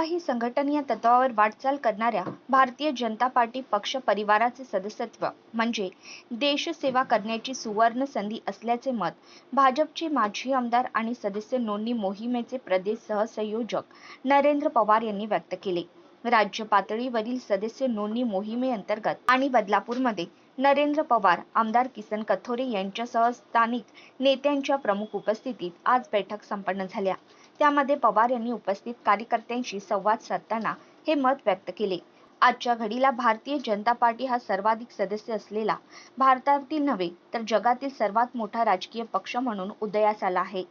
ही संघटन या तत्वावर वाटचाल करणाऱ्या भारतीय जनता पार्टी पक्ष परिवाराचे सदस्यत्व म्हणजे देशसेवा करण्याची सुवर्ण संधी असल्याचे मत भाजपचे माजी आमदार आणि सदस्य नोंदणी मोहिमेचे प्रदेश सहसंयोजक नरेंद्र पवार यांनी व्यक्त केले. राज्य पातळीवरील सदस्य नोंदणी मोहिमेअंतर्गत आणि बदलापूरमध्ये नरेंद्र पवार आमदार किसन कथोरे यांच्यासह स्थानिक नेत्यांच्या प्रमुख उपस्थितीत आज बैठक संपन्न झाल्या. त्यामध्ये पवार यांनी उपस्थित कार्यकर्त्यांशी संवाद साधताना हे मत व्यक्त केले. आजच्या घडीला भारतीय जनता पार्टी हा सर्वाधिक सदस्य असलेला भारतातील नव्हे तर जगातील सर्वात मोठा राजकीय पक्ष म्हणून उदयास आला आहे.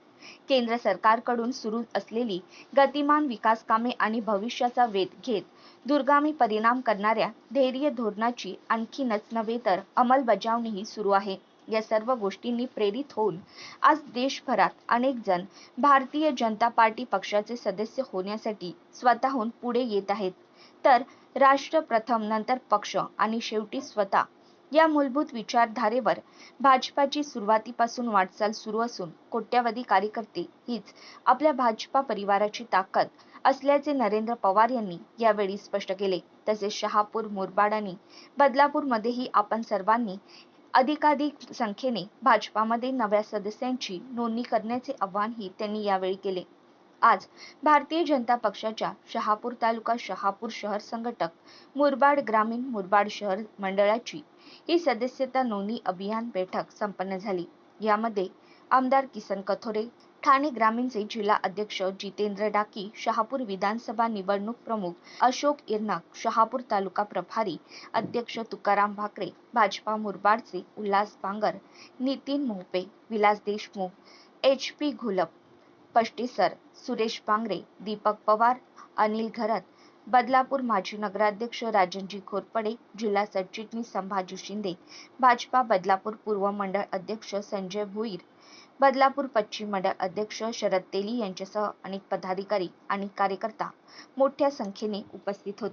केंद्र सरकारकडून सुरू असलेली गतिमान विकास कामे आणि भविष्याचा वेध घेत दूरगामी परिणाम करणाऱ्या धैर्य धोरणाची आणखीनच नव्हे तर अंमलबजावणीही सुरू आहे. या सर्व गोष्टींनी प्रेरित होऊन आज देशभरात अनेक जण भारतीय जनता पार्टी पक्षाचे सदस्य होण्यासाठी स्वतःहून पुढे येत आहेत. तर राष्ट्र प्रथम नंतर पक्ष आणि शेवटी स्वतः. या मूलभूत विचारधारेवर भाजपाची सुरुवातीपासून वाटचाल सुरू असून कोट्यावधी कार्यकर्ते हीच आपल्या भाजपा परिवाराची ताकद असल्याचे नरेंद्र पवार यांनी यावेळी स्पष्ट केले. तसेच शहापूर मुरबाड आणि बदलापूरमध्येही आपण सर्वांनी अधिकाधिक संख्येने भाजपामध्ये नव्या सदस्यांची नोंदणी करण्याचे आवाहनही त्यांनी यावेळी केले. आज भारतीय जनता पक्षाच्या शहापूर तालुका शहापूर शहर संघटक मुरबाड ग्रामीण मुरबाड शहर मंडळाची ही सदस्यता नोंदणी अभियान बैठक संपन्न झाली. यामध्ये आमदार किसन कथोरे ठाणे ग्रामीणचे जिल्हा अध्यक्ष जितेंद्र डाकी शहापूर विधानसभा निवडणूक प्रमुख अशोक इरनाक शहापूर तालुका प्रभारी अध्यक्ष तुकाराम भाकरे भाजपा मुरबाडचे उल्हास बांगर नितीन मोहपे विलास देशमुख एच पी घुलप पष्टीसर सुरेश बांगरे दीपक पवार अनिल घरत बदलापूर माजी नगराध्यक्ष राजनजी घोरपडे जिल्हा सरचिटणीस संभाजी शिंदे भाजपा बदलापूर पूर्व मंडळ अध्यक्ष संजय भुईर बदलापूर पश्चिम मंडळ अध्यक्ष शरद तेली यांच्यासह अनेक पदाधिकारी आणि कार्यकर्ता मोठ्या संख्येने उपस्थित होते.